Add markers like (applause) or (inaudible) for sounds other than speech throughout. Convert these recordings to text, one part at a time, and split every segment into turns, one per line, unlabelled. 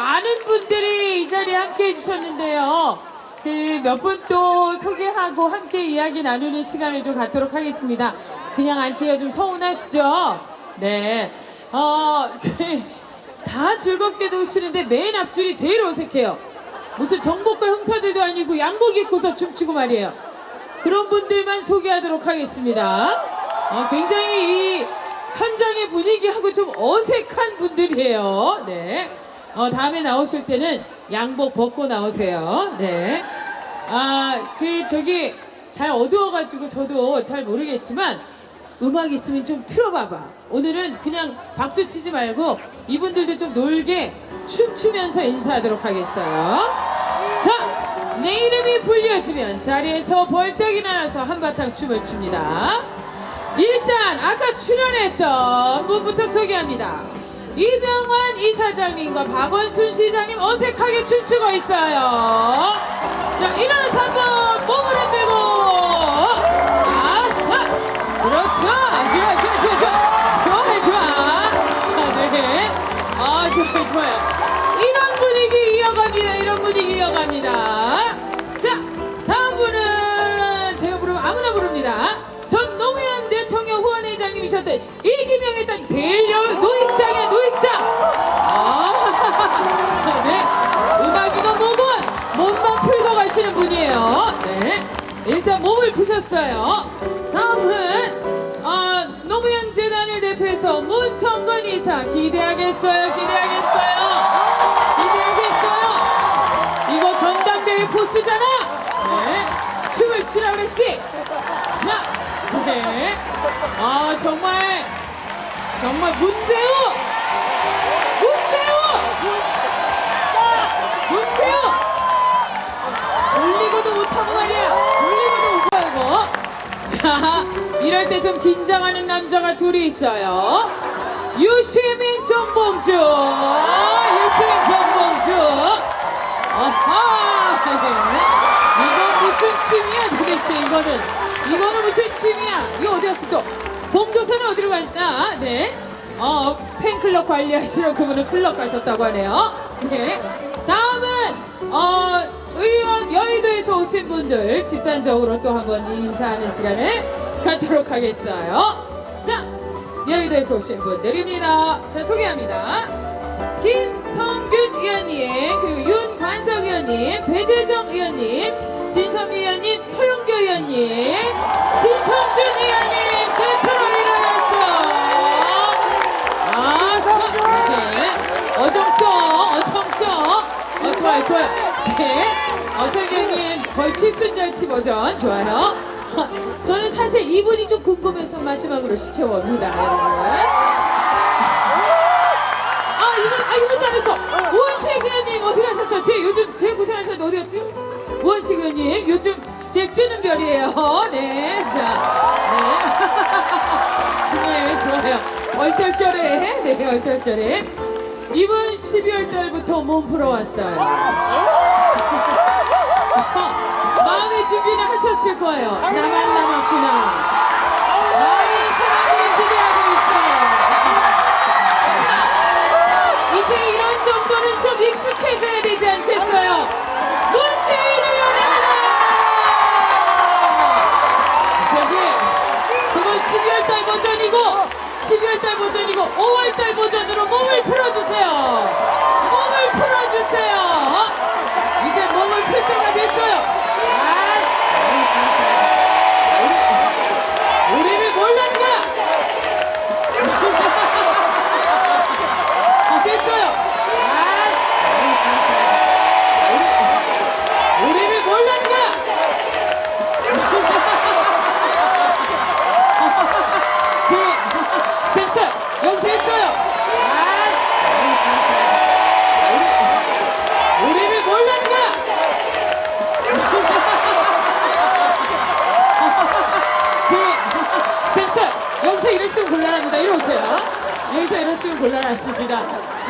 많은 분들이 이 자리에 함께 해주셨는데요. 그 몇 분 또 소개하고 함께 이야기 나누는 시간을 좀 갖도록 하겠습니다. 그냥 앉기가 좀 서운하시죠? 네. 어, 그, 다 즐겁게 노시는데 맨 앞줄이 제일 어색해요. 무슨 정복과 형사들도 아니고 양복 입고서 춤추고 말이에요. 그런 분들만 소개하도록 하겠습니다. 어, 굉장히 이 현장의 분위기하고 좀 어색한 분들이에요. 네. 어, 다음에 나오실 때는 양복 벗고 나오세요. 네. 아, 그, 저기, 잘 어두워가지고 저도 잘 모르겠지만, 음악 있으면 좀 틀어봐봐. 오늘은 그냥 박수 치지 말고, 이분들도 좀 놀게 춤추면서 인사하도록 하겠어요. 자, 내 이름이 불려지면 자리에서 벌떡 일어나서 한바탕 춤을 춥니다. 일단 아까 출연했던 분부터 소개합니다. 이병환 이사장님과 박원순 시장님 어색하게 춤추고 있어요. 자, 일어나서 한번 몸을 흔들고. 아싸! 그렇죠. 좋아, 좋아, 좋아, 좋아. 좋아, 좋아. 아, 네. 아, 좋아요, 좋아요. 이런 분위기 이어갑니다. 이런 분위기 이어갑니다. 자, 다음 분은 제가 부르면 아무나 부릅니다. 전 노무현 대통령 후원회장님이셨던 이기명 회장 제일 여- 노 가시는 분이에요. 네. 일단 몸을 푸셨어요. 다음은 어, 노무현 재단을 대표해서 문성건 이사 기대하겠어요. 기대하겠어요. 기대하겠어요. 이거 전당대회 포스잖아. 네. 춤을 추라 그랬지. 자, 네. 아 정말 정말 문배우, 문배우. 이럴 때 좀 긴장하는 남자가 둘이 있어요. 유시민 정봉주. 유시민 정봉주. 아하. 이거 무슨 춤이야 도대체 이거는. 이거는 무슨 춤이야. 이거 어디 갔어 또. 봉도사는 어디로 갔나? 네. 어, 팬클럽 관리하시러 그분은 클럽 가셨다고 하네요. 네. 다음은, 어, 의원 여의도에서 오신 분들 집단적으로 또 한번 인사하는 시간을 갖도록 하겠어요. 자, 여의도에서 오신 분들입니다. 자, 소개합니다. 김성균 의원님, 그리고 윤관석 의원님, 배재정 의원님, 진선미 의원님, 서영교 의원님, 진성준 의원님, 세트로 일어나시오. 아, 서, 네. 어정쩡, 어정쩡. 어, 좋아요, 좋아요. 네. 어, 설경님 거의 칠순절치 버전. 좋아요. 어, (laughs) 저는 사실 이분이 좀 궁금해서 마지막으로 시켜봅니다. 아, 이분, 아, 이분. 우원식 의원님 어디 가셨어? 제 요즘 제일 고생하셨는데 어디 갔지? 의원님 요즘 제 뜨는 별이에요. (laughs) 네. 자, 네. (laughs) 네, 좋아요. 얼떨결에, 네, 얼떨결에. 이분 12월 달부터 몸 풀어 왔어요. 준비는 하셨을 거예요. 나만 남았구나. 여기서 이러시면 곤란하십니다.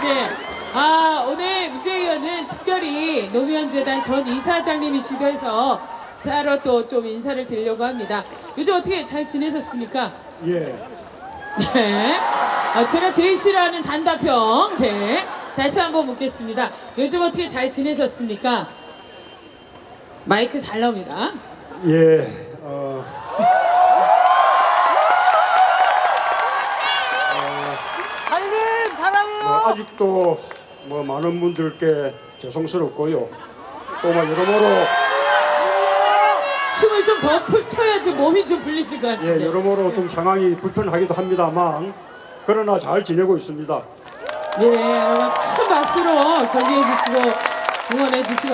네. 아, 오늘 문재의원은 특별히 노무현재단 전 이사장님이시기도 해서 따로 또 좀 인사를 드리려고 합니다. 요즘 어떻게 잘 지내셨습니까?
예.
네. 아, 제가 제일 싫어하는 단답형. 네. 다시 한번 묻겠습니다. 요즘 어떻게 잘 지내셨습니까? 마이크 잘 나옵니다.
예, 어,
달님 사랑해요.
뭐 아직도 뭐 많은 분들께 죄송스럽고요. 또뭐 여러모로
춤을 좀더 쳐야지 몸이 좀 풀리질 것
예. 여러모로 좀 상황이 불편하기도 합니다만 그러나 잘 지내고 있습니다.
예, 여러분 큰 박수로 격려해 주시고 응원해 주시고